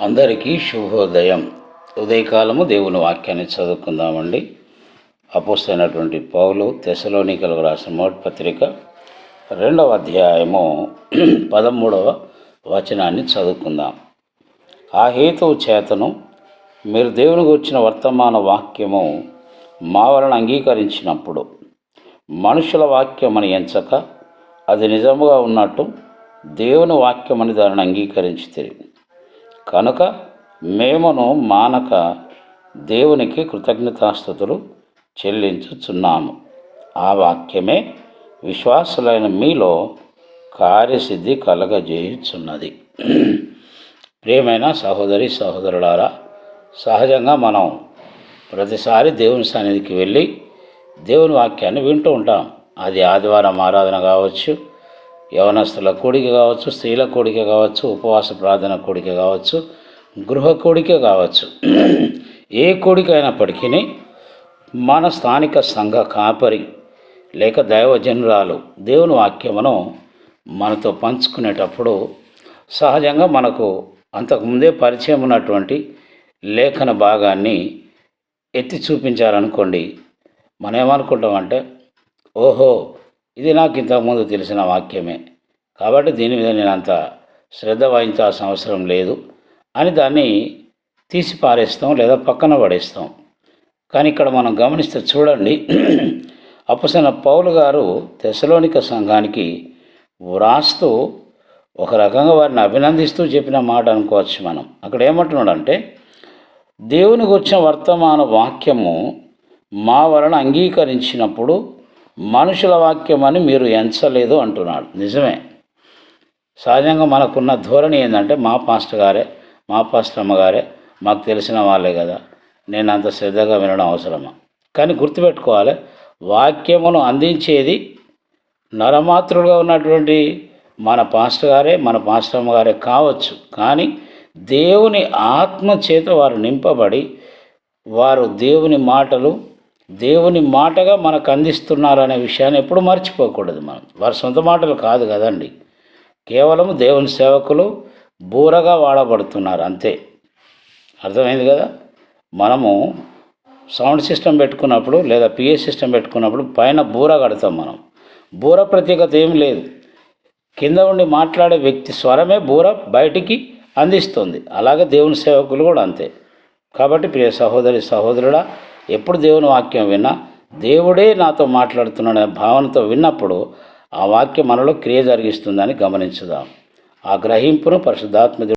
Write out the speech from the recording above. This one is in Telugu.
అందరికీ శుభోదయం. ఉదయకాలము దేవుని వాక్యాన్ని చదువుకుందామండి. అపోస్తైనటువంటి పౌలు తెసలోనికలకు రాసిన మొదటి పత్రిక రెండవ అధ్యాయము పదమూడవ వచనాన్ని చదువుకుందాం. ఆ హేతువు చేతను మీరు దేవుని గురించిన వర్తమాన వాక్యము మా వలన అంగీకరించినప్పుడు మనుషుల వాక్యమని ఎంచక అది నిజముగా ఉన్నట్టు దేవుని వాక్యమని దానిని అంగీకరించి కనుక మేమును మానక దేవునికి కృతజ్ఞతాస్థుతులు చెల్లించుచున్నాము. ఆ వాక్యమే విశ్వాసులైన మీలో కార్యసిద్ధి కలగజేయుచున్నది. ప్రియమైన సహోదరి సహోదరులారా సహజంగా మనం ప్రతిసారి దేవుని సన్నిధికి వెళ్ళి దేవుని వాక్యాన్ని వింటూ ఉంటాం. అది ఆదివారం ఆరాధన కావచ్చు యవనస్తుల కోడిక కావచ్చు స్త్రీల కోడిక కావచ్చు ఉపవాస ప్రార్థన కోడిక కావచ్చు గృహ కోడిక కావచ్చు. ఏ కోడిక అయినప్పటికీ మన స్థానిక సంఘ కాపరి లేక దైవజనురాలు దేవుని వాక్యమును మనతో పంచుకునేటప్పుడు సహజంగా మనకు అంతకుముందే పరిచయం ఉన్నటువంటి లేఖన భాగాన్ని ఎత్తి చూపించారనుకోండి మనం ఏమనుకుంటామంటే ఓహో ఇది నాకు ఇంతకుముందు తెలిసిన వాక్యమే. కాబట్టి దీని మీద నేను అంత శ్రద్ధ వహించాల్సిన అవసరం లేదు అని దాన్ని తీసి పారేస్తాం లేదా పక్కన పడేస్తాం. కానీ ఇక్కడ మనం గమనిస్తే చూడండి అప్పసన పౌలు గారు తెశలోనిక సంఘానికి వ్రాస్తూ ఒక రకంగా వారిని అభినందిస్తూ చెప్పిన మాట అనుకోవచ్చు మనం. అక్కడ ఏమంటున్నాడంటే దేవుని గురించిన వర్తమాన వాక్యము మా వలన అంగీకరించినప్పుడు మనుషుల వాక్యం అని మీరు ఎంచలేదు అంటున్నాడు. నిజమే. సహజంగా మనకున్న ధోరణి ఏంటంటే మా పాస్టర్ గారే మా పాస్టర్ అమ్మగారే మాకు తెలిసిన వాళ్ళే కదా. నేను అంత శ్రద్ధగా వినడం అవసరమా? కానీ గుర్తుపెట్టుకోవాలి వాక్యమును అందించేది నరమాతృలుగా ఉన్నటువంటి మన పాస్టర్ గారే మన పాస్టర్ అమ్మగారే కావచ్చు. కానీ దేవుని ఆత్మ చేత వారు నింపబడి వారు దేవుని మాటలు దేవుని మాటగా మనకు అందిస్తున్నారు అనే విషయాన్ని ఎప్పుడు మర్చిపోకూడదు మనం. వారి సొంత మాటలు కాదు కదండి. కేవలం దేవుని సేవకులు బూరగా వాడబడుతున్నారు అంతే. అర్థమైంది కదా? మనము సౌండ్ సిస్టమ్ పెట్టుకున్నప్పుడు లేదా పిఏ సిస్టమ్ పెట్టుకున్నప్పుడు పైన బూర కడతాం మనం. బూర ప్రత్యేకత ఏం లేదు. కింద ఉండి మాట్లాడే వ్యక్తి స్వరమే బూర బయటికి అందిస్తుంది. అలాగే దేవుని సేవకులు కూడా అంతే. కాబట్టి ప్రియ సహోదరి సహోదరుడా ఎప్పుడు దేవుని వాక్యం విన్నా దేవుడే నాతో మాట్లాడుతున్నాడనే భావనతో విన్నప్పుడు ఆ వాక్యం మనలో క్రియ జరిగిస్తుందని గమనించుదాం. ఆ గ్రహింపును పరిశుద్ధాత్మ